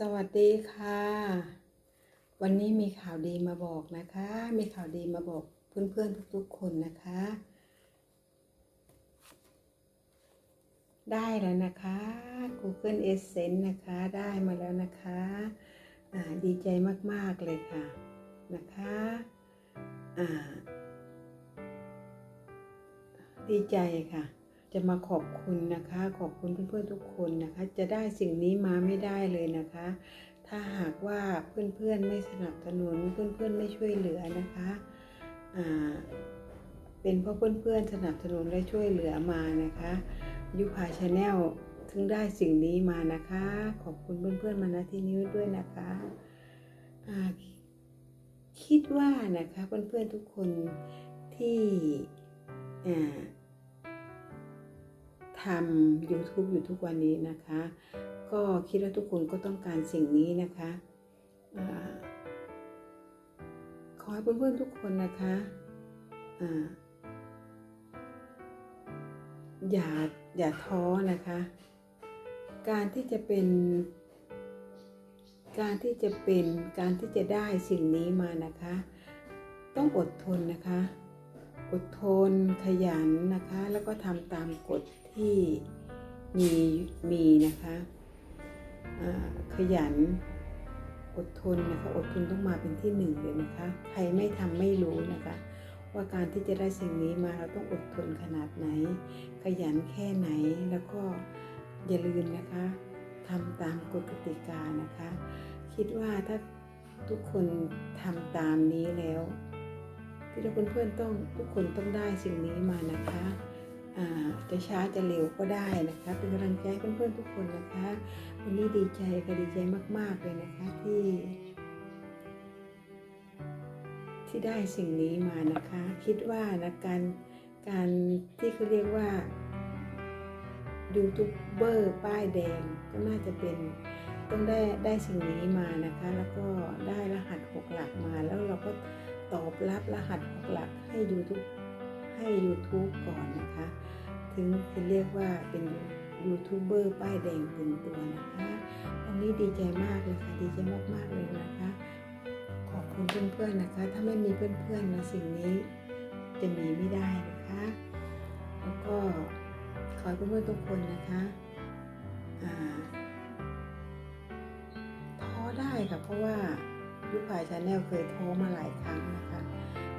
สวัสดีค่ะ วันนี้มีข่าวดีมาบอกนะคะ มีข่าวดีมาบอกเพื่อนๆทุกๆคนนะคะ ได้แล้วนะคะ Google Essence นะคะได้มาแล้วนะคะดีใจมากๆเลยค่ะนะคะดีใจค่ะ จะมาขอบคุณนะคะ ขอบคุณเพื่อนๆทุกคนนะคะ จะได้สิ่งนี้มาไม่ได้เลยนะคะ ถ้าหากว่าเพื่อนๆไม่สนับสนุนเพื่อนๆไม่ช่วยเหลือนะคะอ่าเป็นเพราะเพื่อนๆสนับสนุนและช่วยเหลือมานะคะยุพาชาแนลถึงได้สิ่งนี้มานะคะ ขอบคุณเพื่อนๆมาณที่นี้ด้วยนะคะอ่าคิดว่านะคะเพื่อนๆทุกคนที่อ่า ทำ YouTube อยู่ทุกวันนี้นะคะ ก็คิดว่าทุกคนก็ต้องการสิ่งนี้นะคะอขอให้เพื่อนๆทุกคนนะคะอย่าอย่าท้อนะคะ การที่จะเป็น การที่จะเป็นการที่จะได้สิ่งนี้มานะคะ ต้องอดทนนะคะ อดทนขยันนะคะ แล้วก็ทำตามกฎ ที่มีมีนะคะขยันอดทนนะคะอดทนต้องมาเป็นที่หนึ่งเลยนะคะใครไม่ทำไม่รู้นะคะ ว่าการที่จะได้สิ่งนี้มาเราต้องอดทนขนาดไหน ขยันแค่ไหนแล้วก็อย่าลืมนะคะทำตามกฎกติกานะคะ คิดว่าถ้าทุกคนทำตามนี้แล้วที่เราเพื่อนๆต้องทุกคนต้องได้สิ่งนี้มานะคะ จะช้าจะเร็วก็ได้นะคะ เป็นกำลังใจเพื่อนๆทุกคนนะคะ วันนี้ดีใจค่ะดีใจมากๆเลยนะคะที่ ที่ได้สิ่งนี้มานะคะ คิดว่านะการการที่เขาเรียกว่ายูทูบเบอร์ป้ายแดงก็น่าจะเป็นต้องได้ได้สิ่งนี้มานะคะ แล้วก็ได้รหัสหกหลักมาแล้วเราก็ตอบรับรหัสหกหลักให้ YouTube ให้ YouTube ก่อนนะคะ ถึงจะเรียกว่าเป็นยูทูบเบอร์ป้ายแดงเต็มตัวนะคะ วันนี้ดีใจมากเลยค่ะ ดีใจมากๆเลยนะคะ ขอบคุณเพื่อนๆนะคะ ถ้าไม่มีเพื่อนๆนะสิ่งนี้จะมีไม่ได้นะคะ แล้วก็ขอให้เพื่อนๆทุกคนนะคะท้อได้ค่ะ เพราะว่ายุคายชาแนลเคยท้อมาหลายครั้งนะคะ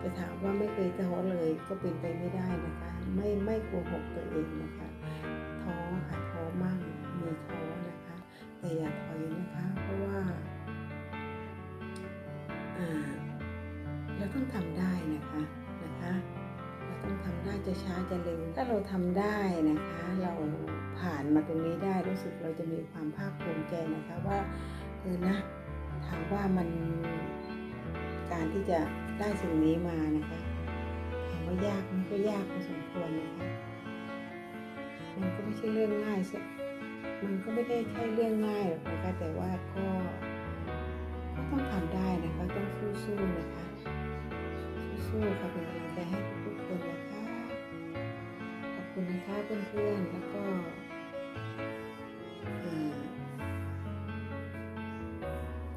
จะถามว่าไม่เคยท้อเลยก็เป็นไปไม่ได้นะคะ ไม่ไม่โกหกตัวเองนะคะท้อค่ะท้อมั่งมีท้อนะคะ แต่อย่าถอยนะคะ เพราะว่าอ่าเราต้องทำได้นะคะนะคะ เราต้องทำได้จะช้าจะเร็วถ้าเราทำได้นะคะ เราผ่านมาตรงนี้ได้รู้สึกเราจะมีความภาคภูมิใจนะคะว่าเออนะถามว่ามันการที่จะ ได้สิ่งนี้มานะคะถามว่ายากมันก็ยากพอสมควรนะคะ มันก็ไม่ใช่เรื่องง่ายสักมันก็ไม่ได้ใช่เรื่องง่ายหรอกนะคะแต่ว่าก็ก็ต้องทำได้นะคะต้องสู้ๆนะคะสู้ๆค่ะเป็นกำลังใจให้ทุกๆคนนะคะขอบคุณนะคะเพื่อนๆแล้วก็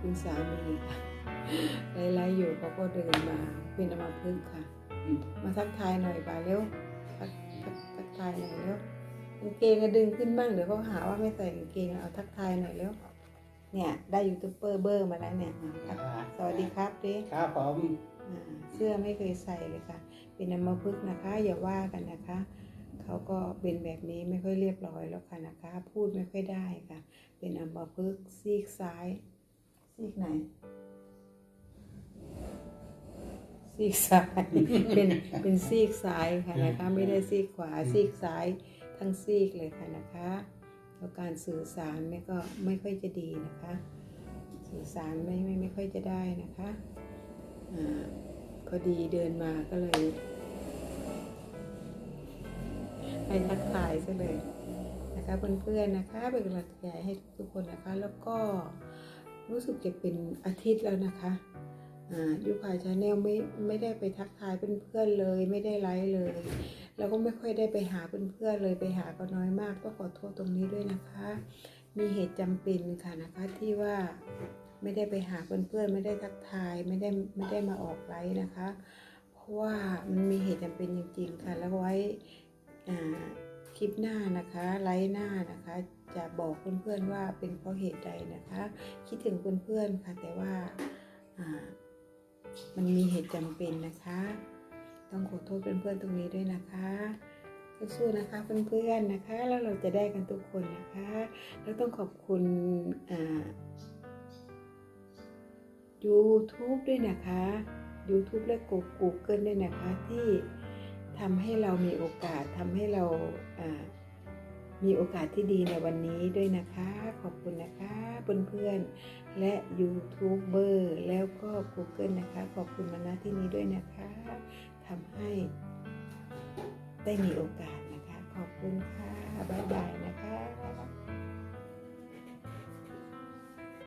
คุณสามีค่ะ ไล่ๆอยู่เขาก็เดินมาเป็นอมาพึกษ์ค่ะ มาทักทายหน่อยป่าเร็วทักทักทักทายหน่อยเร็วกางเกงก็ดึงขึ้นบ้างเดี๋ยวเขาหาว่าไม่ใส่กางเกงเอาทักทายหน่อยเร็วเนี่ยได้ยูทูบเบอร์เบอร์มาแล้วเนี่ยอะสวัสดีครับดิครับผมอ่าเสื้อไม่เคยใส่เลยค่ะ เป็นอมพึกษ์นะคะ อย่าว่ากันนะคะเขาก็เป็นแบบนี้ไม่ค่อยเรียบร้อยแล้วค่ะนะคะ พูดไม่ค่อยได้ค่ะ เป็นอัมพฤกษ์ซีกซ้าย ซีกไหน ซีกซ้าย เป็นเป็นซีกซ้ายค่ะนะคะ ไม่ได้ซีกขวาซีกซ้ายทั้งซีกเลยค่ะนะคะแล้วการสื่อสารเนี่ยก็ไม่ค่อยจะดีนะคะ สื่อสารไม่ไม่ไม่ค่อยจะได้นะคะอ่าพอดีเดินมาก็เลยให้ทักทายซะเลยนะคะเพื่อนๆนะคะเป็นกำลังใจให้ทุกคนนะคะ แล้วก็รู้สึกจะเป็นอาทิตย์แล้วนะคะอ่า ยูคายชาแนลไม่ไม่ได้ไปทักทายเพื่อนๆเลย ไม่ได้ไลฟ์เลย แล้วก็ไม่ค่อยได้ไปหาเพื่อนๆเลยไปหาก็น้อยมากต้องขอโทษตรงนี้ด้วยนะคะ มีเหตุจำเป็นค่ะนะคะที่ว่าไม่ได้ไปหาเพื่อนๆไม่ได้ทักทายไม่ได้ไม่ได้มาออกไลฟ์นะคะ เพราะว่ามันมีเหตุจำเป็นจริงๆค่ะ แล้วไว้คลิปหน้านะคะไลฟ์หน้านะคะจะบอกเพื่อนๆว่าเป็นเพราะเหตุใดนะคะ คิดถึงเพื่อนๆค่ะแต่ว่าอ่า มันมีเหตุจำเป็นนะคะ ต้องขอโทษเพื่อนๆตรงนี้ด้วยนะคะสู้ๆนะคะเพื่อนๆนะคะ แล้วเราจะได้กันทุกคนนะคะ แล้วต้องขอบคุณอ่า YouTube ด้วยนะคะ YouTube และ Google ด้วยนะคะที่ทำให้เรามีโอกาสทำให้เราอ่า มีโอกาสที่ดีในวันนี้ด้วยนะคะ ขอบคุณนะคะเพื่อนๆและยูทูบเบอร์แล้วก็ Google นะคะ ขอบคุณมาณที่นี้ด้วยนะคะทำให้ได้มีโอกาสนะคะ ขอบคุณค่ะ บ๊ายบายนะคะ